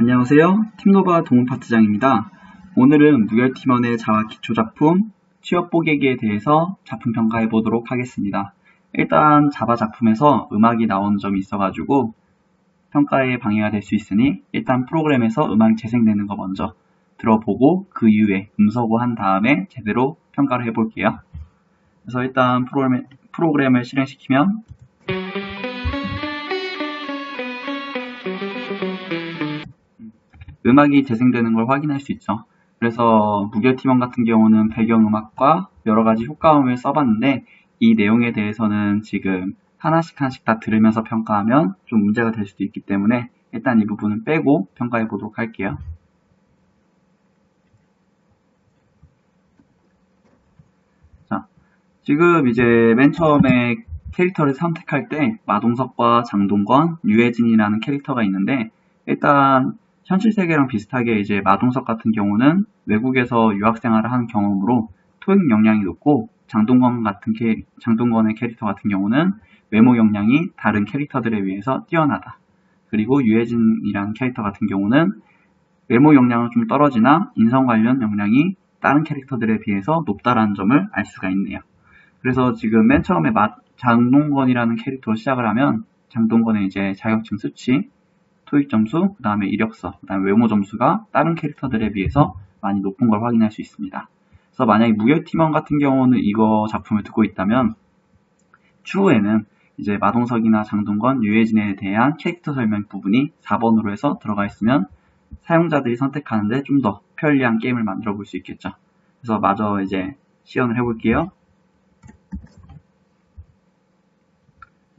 안녕하세요. 팀노바 동훈 파트장입니다. 오늘은 무결팀원의 자화 기초 작품 취업 보객에 대해서 작품 평가해 보도록 하겠습니다. 일단 자바 작품에서 음악이 나오는 점이 있어가지고 평가에 방해가 될 수 있으니 일단 프로그램에서 음악이 재생되는 거 먼저 들어보고 그 이후에 음소거 한 다음에 제대로 평가를 해볼게요. 그래서 일단 프로그램, 프로그램을 실행시키면 음악이 재생되는 걸 확인할 수 있죠. 그래서 무결팀원 같은 경우는 배경음악과 여러 가지 효과음을 써봤는데 이 내용에 대해서는 지금 하나씩 하나씩 다 들으면서 평가하면 좀 문제가 될 수도 있기 때문에 일단 이 부분은 빼고 평가해 보도록 할게요. 자, 지금 이제 맨 처음에 캐릭터를 선택할 때 마동석과 장동건, 유해진이라는 캐릭터가 있는데 일단 현실 세계랑 비슷하게 이제 마동석 같은 경우는 외국에서 유학 생활을 하는 경험으로 토익 역량이 높고 장동건 같은 캐, 장동건의 캐릭터 같은 경우는 외모 역량이 다른 캐릭터들에 비해서 뛰어나다. 그리고 유해진이라는 캐릭터 같은 경우는 외모 역량은 좀 떨어지나 인성 관련 역량이 다른 캐릭터들에 비해서 높다라는 점을 알 수가 있네요. 그래서 지금 맨 처음에 마, 장동건이라는 캐릭터로 시작을 하면 장동건의 이제 자격증 수치, 토익 점수, 그 다음에 이력서, 그 다음에 외모 점수가 다른 캐릭터들에 비해서 많이 높은 걸 확인할 수 있습니다. 그래서 만약에 무결팀원 같은 경우는 이거 작품을 듣고 있다면 추후에는 이제 마동석이나 장동건, 유해진에 대한 캐릭터 설명 부분이 4번으로 해서 들어가 있으면 사용자들이 선택하는데 좀 더 편리한 게임을 만들어 볼 수 있겠죠. 그래서 마저 이제 시연을 해볼게요.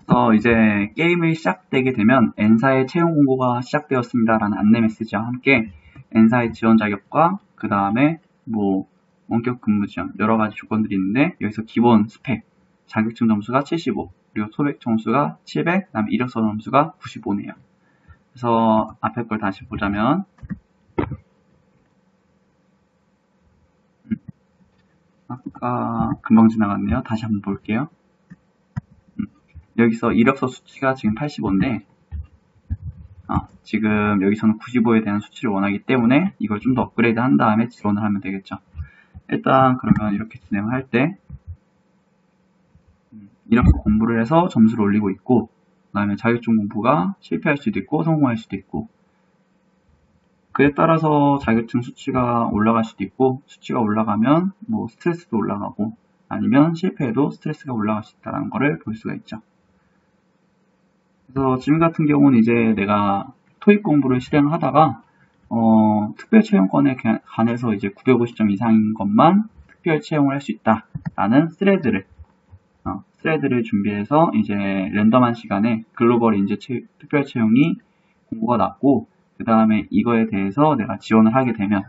그래서 이제 게임이 시작되게 되면 N사의 채용 공고가 시작되었습니다라는 안내 메시지와 함께 N사의 지원 자격과 그 다음에 뭐 원격 근무 지원 여러 가지 조건들이 있는데 여기서 기본 스펙 자격증 점수가 75 그리고 토백 점수가 700 그 다음에 이력서 점수가 95네요. 그래서 앞에 걸 다시 보자면 음. 아까 금방 지나갔네요. 다시 한번 볼게요. 여기서 이력서 수치가 지금 85인데 아, 지금 여기서는 95에 대한 수치를 원하기 때문에 이걸 좀 더 업그레이드 한 다음에 지원을 하면 되겠죠. 일단 그러면 이렇게 진행을 할때 음, 이력서 공부를 해서 점수를 올리고 있고 그 다음에 자격증 공부가 실패할 수도 있고 성공할 수도 있고 그에 따라서 자격증 수치가 올라갈 수도 있고 수치가 올라가면 뭐 스트레스도 올라가고 아니면 실패해도 스트레스가 올라갈 수 있다는 것을 볼 수가 있죠. 그래서 지금 같은 경우는 이제 내가 토익 공부를 실행하다가 어, 특별 채용권에 관해서 이제 950점 이상인 것만 특별 채용을 할 수 있다라는 스레드를 어, 스레드를 준비해서 이제 랜덤한 시간에 글로벌 인재 채, 특별 채용이 공고가 났고 그 다음에 이거에 대해서 내가 지원을 하게 되면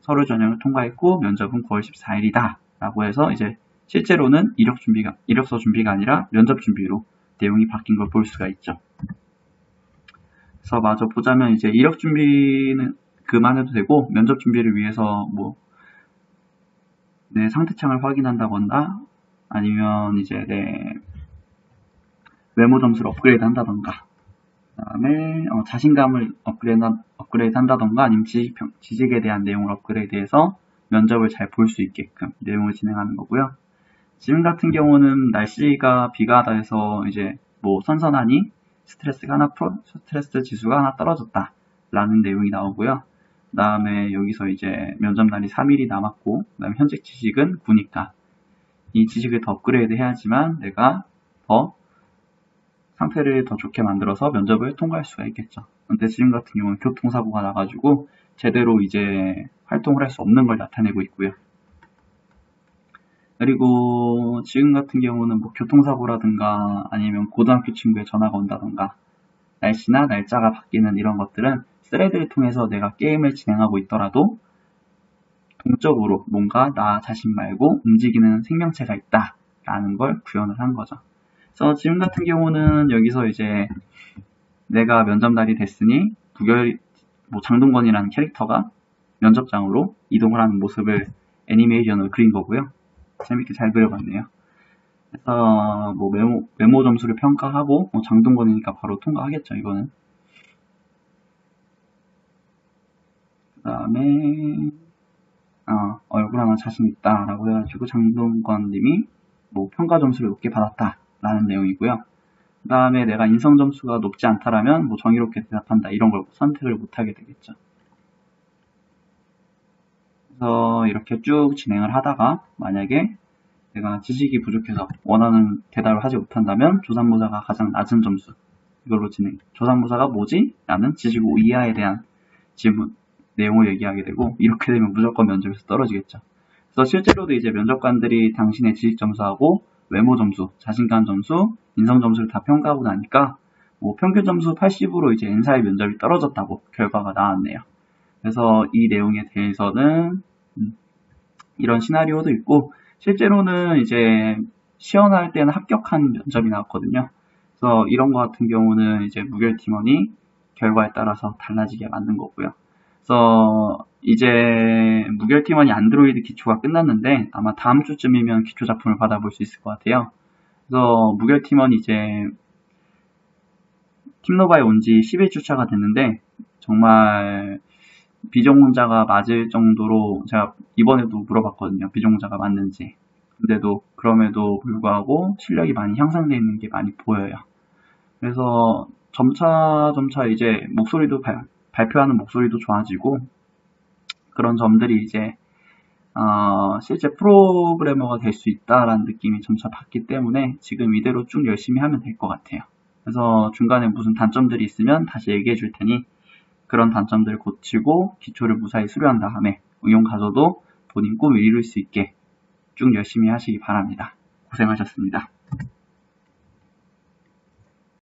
서류 전형을 통과했고 면접은 9월 14일이다 라고 해서 이제 실제로는 이력 준비가 이력서 준비가 아니라 면접 준비로 내용이 바뀐 걸 볼 수가 있죠. 그래서 마저 보자면 이제 이력 준비는 그만해도 되고 면접 준비를 위해서 뭐 내 상태창을 확인한다거나 아니면 이제 내 외모 점수를 업그레이드 한다던가 그 다음에 어, 자신감을 업그레이드, 업그레이드 한다던가 아니면 지식, 지식에 대한 내용을 업그레이드해서 면접을 잘 볼 수 있게끔 내용을 진행하는 거고요. 지금 같은 경우는 날씨가 비가 하다 해서 이제 뭐 선선하니 스트레스가 하나 풀어, 스트레스 지수가 하나 떨어졌다 라는 내용이 나오고요. 그 다음에 여기서 이제 면접날이 3일이 남았고 그 다음에 현직 지식은 9니까 이 지식을 더 업그레이드 해야지만 내가 더 상태를 더 좋게 만들어서 면접을 통과할 수가 있겠죠. 근데 지금 같은 경우는 교통사고가 나가지고 제대로 이제 활동을 할 수 없는 걸 나타내고 있고요. 그리고 지금 같은 경우는 뭐 교통사고라든가 아니면 고등학교 친구의 전화가 온다던가 날씨나 날짜가 바뀌는 이런 것들은 스레드를 통해서 내가 게임을 진행하고 있더라도 동적으로 뭔가 나 자신 말고 움직이는 생명체가 있다 라는 걸 구현을 한 거죠. 그래서 지금 같은 경우는 여기서 이제 내가 면접날이 됐으니 부결 뭐 장동건이라는 캐릭터가 면접장으로 이동을 하는 모습을 애니메이션으로 그린 거고요. 재밌게 잘 그려봤네요. 그래서 뭐 메모, 메모 점수를 평가하고 뭐 장동건이니까 바로 통과하겠죠 이거는. 그 다음에 어, 얼굴 하나 자신 있다 라고 해가지고 장동건 님이 뭐 평가 점수를 높게 받았다 라는 내용이고요. 그 다음에 내가 인성 점수가 높지 않다라면 뭐 정의롭게 대답한다 이런 걸 선택을 못하게 되겠죠. 그래서 이렇게 쭉 진행을 하다가 만약에 내가 지식이 부족해서 원하는 대답을 하지 못한다면 조상모사가 가장 낮은 점수 이걸로 진행. 조상모사가 뭐지? 라는 지식 이하에 대한 질문 내용을 얘기하게 되고 이렇게 되면 무조건 면접에서 떨어지겠죠. 그래서 실제로도 이제 면접관들이 당신의 지식 점수하고 외모 점수, 자신감 점수, 인성 점수를 다 평가하고 나니까 뭐 평균 점수 80으로 이제 N사의 면접이 떨어졌다고 결과가 나왔네요. 그래서 이 내용에 대해서는 음, 이런 시나리오도 있고 실제로는 이제 시연할 때는 합격한 면접이 나왔거든요. 그래서 이런 거 같은 경우는 이제 무결 팀원이 결과에 따라서 달라지게 만든 거고요. 그래서 이제 무결 팀원이 안드로이드 기초가 끝났는데 아마 다음 주쯤이면 기초 작품을 받아볼 수 있을 것 같아요. 그래서 무결 팀원이 이제 팀노바에 온 지 11주차가 됐는데 정말 비전공자가 맞을 정도로 제가 이번에도 물어봤거든요. 비전공자가 맞는지. 근데도 그럼에도 불구하고 실력이 많이 향상되어 있는 게 많이 보여요. 그래서 점차 점차 이제 목소리도 발, 발표하는 목소리도 좋아지고 그런 점들이 이제 어, 실제 프로그래머가 될 수 있다라는 느낌이 점차 받기 때문에 지금 이대로 쭉 열심히 하면 될 것 같아요. 그래서 중간에 무슨 단점들이 있으면 다시 얘기해 줄 테니 그런 단점들을 고치고 기초를 무사히 수료한 다음에 응용 가서도 본인 꿈을 이룰 수 있게 쭉 열심히 하시기 바랍니다. 고생하셨습니다.